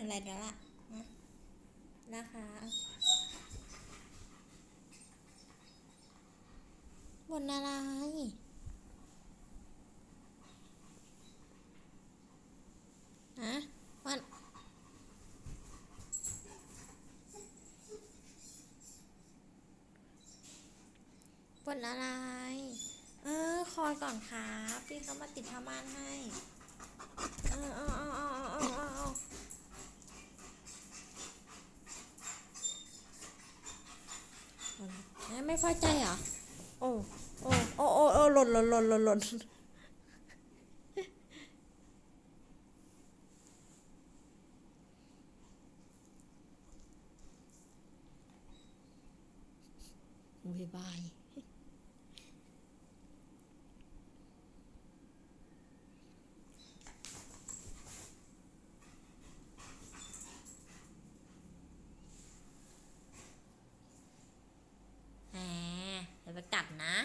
อะไรแล้วล่ะฮะนะคะบนอะไรฮะมันบนอะไร เออ คอยก่อนครับ พี่เขามาติดผ้าม่านให้ เออเอาเอาเอาเอาเอาเอาเอาเอ้ย ไม่พอใจเหรอโอ้โอ้ โอ้ โอ้โอ้หล่นหล่นหล่นหล่นหล่นบ๊ายบาย นะ